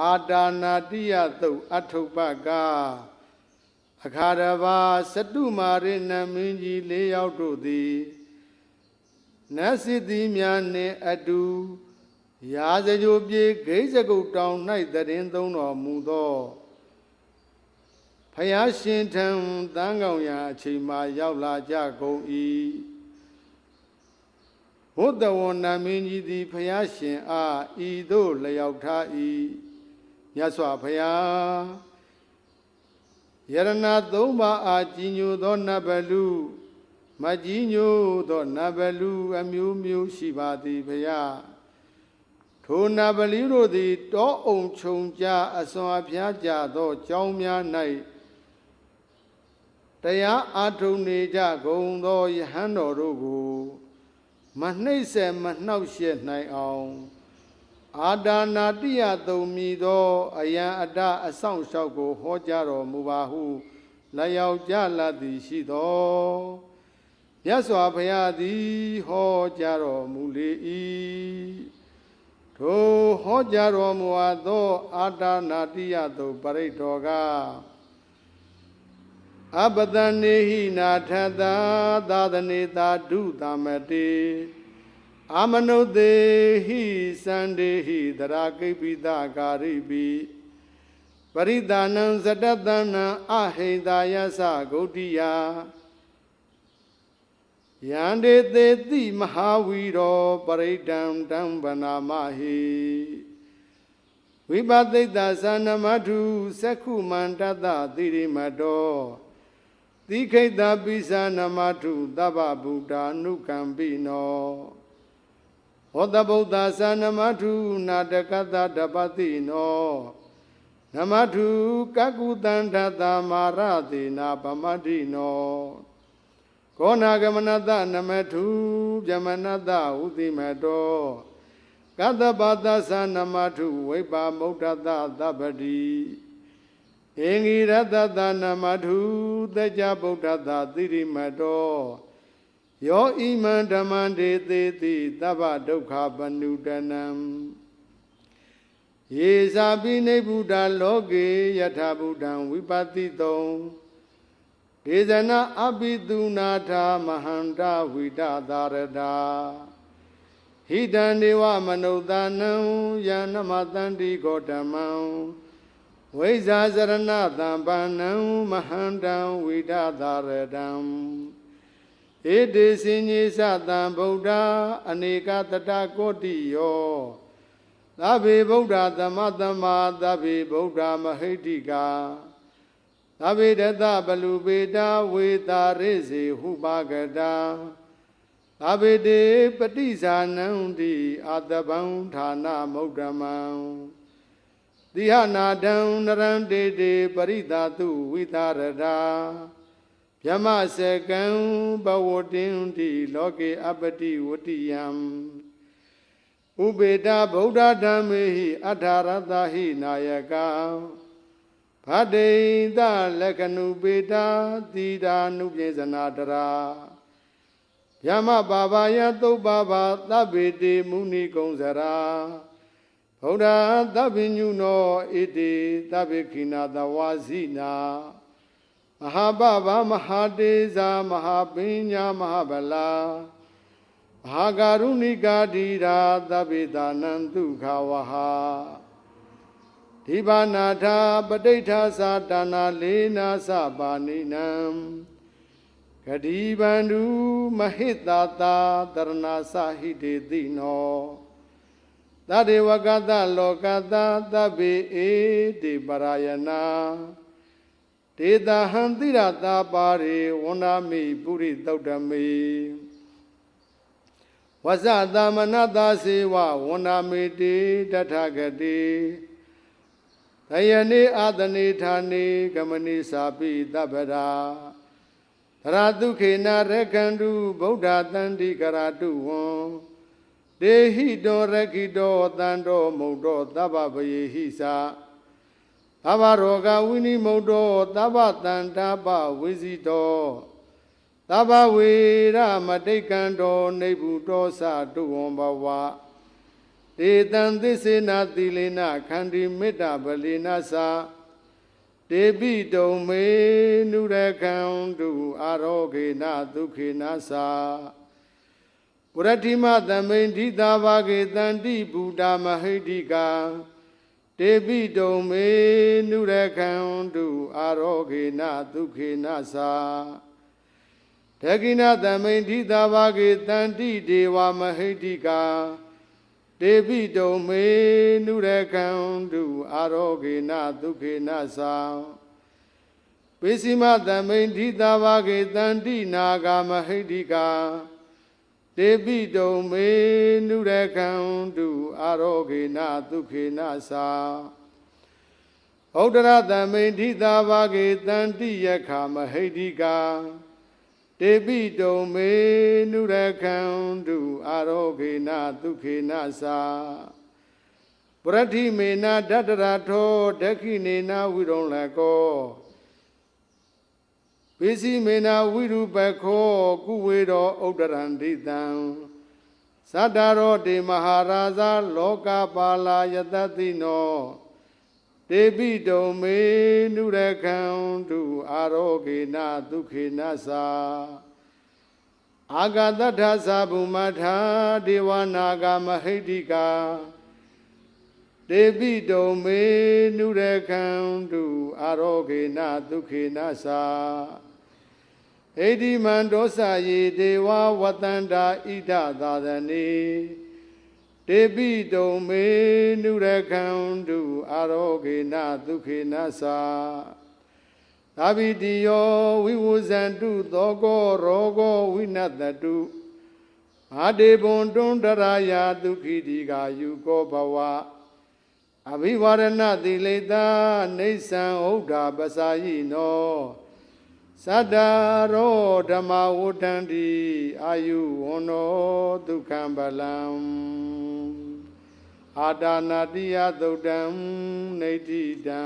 အာတာနာတိယသုတ်အထုပ္ပကအခါရဘာစတုမာရိနမင်းကြီး၄ယောက်တို့သည်နတ်စစ်သည်များနှင့်အတူရာဇကြိုပြေဂိစကုတ်တောင်၌တရင်သုံးတော်မူသောဖယားရှင်ထံတန်းကောင်ရာအချိန်မှရောက်လာကြကုန်၏ဘုဒ္ဓဝန္နမင်းကြီးသည်ဖယားရှင်အားဤသို့လျောက်ထား၏ မြတ်စွာဘုရားယရဏသုံးပါးအားကြီးညိုသောနတ်ဘလူမကြီးညိုသောနတ်ဘလူအမျိုးမျိုးရှိပါသည်ဘုရားထိုနတ်ဘလူတို့သည်တောအုံခြုံကြအစွန်အဖျားကြသောကြောင်းများ၌တရားအာထုံနေကြကုန်သောယဟန်တော်တို့ကို မနှိမ့်ဆက်မနှောက်ယှက်နိုင်အောင် အာဒါနာတိယသုံးမိသောအယံအတအဆောင်လျှောက်ကို ဟောကြားတော်မူပါဟုလက်ရောက်ကြလတ်သည်ရှိသောမြတ်စွာဘုရားသည်ဟောကြားတော်မူလေ၏ထိုဟောကြားတော်မူအပ်သောအာဒါနာတိယသုံးပရိတ်တော်ကအပတနေဟိနာထတာသာသနေတာဒုသမတေ အာမနုတေဟိစန္ဒေဟိတရာကိပိတကာရိပိပရိဒါနံဇတတနံအဟိတာယသဂௌတိယယန္တေတေတိမဟာဝီရောပရိဒံတံဗနာမဟိဝိပသိတ္တသနမထုသက္ခုမန္တတသီရိမတောသီခိတပိသနမထုသဗ္ဗဗုဒ္ဓ ानु ကံပိနော ဟောတဗုဒ္ဓသနမထုနာတကတတပတိနောနမထုကကုတန္တတမာရတိနာပမတိနောကောနာဂမနတနမထုဗြမနတဥတိမတောကတ္တပါတသနမထုဝိပါမုဒ္ဒတသဗ္ဗတိအင်္ဂိရတတနမထုတကြဗုဒ္ဓသာသီရိမတော ယောဣမံဓမ္မံဒေသေတိသဗ္ဗဒုက္ခပနုတနံယေဇာပိနိဗ္ဗုဒ္ဓလောကေယထာဗုဒ္ဓံဝိပတိတုံဒေဇနာအပိတုနာထာမဟန္တာဝိဒသာရတာဟိတံဒေဝမနုဿာနံယန္နမတန္တိဂေါတမံဝိဇာစရဏတံပန္နံမဟန္တံဝိဒသာရတံ ဧတေစင်ကြီးသတံဗုဒ္ဓအနေကတတကောတိယောသဗ္ဗေဗုဒ္ဓသမသမ္မာသဗ္ဗေဗုဒ္ဓမဟိတိကာသဗ္ဗေတတဘလူပေတာဝေတာရိစေဟုပါကတာသဗ္ဗေတေပฏิဇာနံတိအာတဗံဌာနမုဒ္ဓမံတိဟနာတံနရံတေတေပရိသတုဝိတာရတာ ယမစကံဘဝတင်တိလောကေအပတိဝတိယံဥပေတဗုဒ္ဓဓမ္မေဟိအထာရတဟိနာယကဗဒိတလက္ခဏုပေတာသီတာနုပြေဇနာတရာယမဘာဘာယသုပ္ပဘာသဗ္ဗေတိမုဏိကုံစရာဗုဒ္ဓသဗ္ဗညုနောဣတိသဗ္ဗေခိနာတဝါစီနာ မဟာပဗမဟာတေဇာမဟာပညာမဟာဗလာမဟာကာရုဏိကာတိရာသဗ္ဗေတာနံဒုက္ခဝဟာဒီဘာနာထာပဋိဋ္ဌာသာတာနာလေးနာသပါဏိနံဂတိဗန္ဓုမဟိတတာတရဏသဟိတေတိနောသတ္တေဝကတလောကတသဗ္ဗေဧတိပရာယနာ ဒေတာဟံတိရတာပါရေဝန္နာမိပုရိသုတ်တမေဝဇသမနတာစေဝဝန္နာမေတိတထဂတိတယနေအာတနေဌာနေကမနိစာပိတပ္ပရာသရတုခေနရခန္တုဗုဒ္ဓတန္တိကရာတုဝံဒေဟိတောရခိတောတန္တောမုတ်တောသဗ္ဗပယေဟိသာ သဗ္ဗရောဂဝိနိမုတ်တောသဗ္ဗတန္တာပဝိဇိတောသဗ္ဗဝေရမတိတ်ကံတောနေဗုတောသတုဝံဘဝဒေတံသစ္စေနာသီလေနခန္တီမေတ္တာပလေနသာဒေပိတုံမေနုရကံတုအာရောဂေနဒုခေနသာဝရတိမသမိန်ဓိတာဘာဂေတန္တိဘူတာမဟိတိကာ ဒေပိတုံမေနုရကံတုအာရောဂေနဒုခေနသာဒကိနသမိန်ဓိတာဘာဂေတန္တိဒေဝမဟိတိကာဒေပိတုံမေနုရကံတုအာရောဂေနဒုခေနသာပိစီမသမိန်ဓိတာဘာဂေတန္တိနာဂမဟိတိကာ တေပိတုံမေနုရကံတုအာရောဂေနဒုခေနသာဩဒရသမိန်ဓိတာဘာဂေတန္တိယခမဟိတိကာတေပိတုံမေနုရကံတုအာရောဂေနဒုခေနသာပရတိမေနဒတ္တရာထောဒခိနေနဝိရုံလကော ပိစီမေနဝိရုပခောကုဝေရောဥဒရန္တိတံသတ္တရောတေမဟာရာဇာလောကပါလာယတတိနောတေပိတုံမေနုရကံတုအာရောဂေနဒုခေနသာအာဂတထသဗုမထာဒေဝနာဂမဟိတိကာတေပိတုံမေနုရကံတုအာရောဂေနဒုခေနသာ ဣတိမံဒောသယေဒေဝဝတန္တာဣဒသာသနေတေပိတုံမေနုရကံတုအာရောဂေနဒုခေနသာသာဘိတိယောဝိဝဇန္တုသောကောရောဂောဝိနတတုအာတေဘွန်တွန်းတရာယာဒုခိတိကာယုကောဘဝအဘိဝရဏတိလေတာနေသံဟုတ်တာပစာယိနော သတ္တရောဓမ္မဝဋ္ဌန္တိအာယုဝန္နောဒုက္ခံပလံအာတာနာတိယသုတ်တံနေတိတံ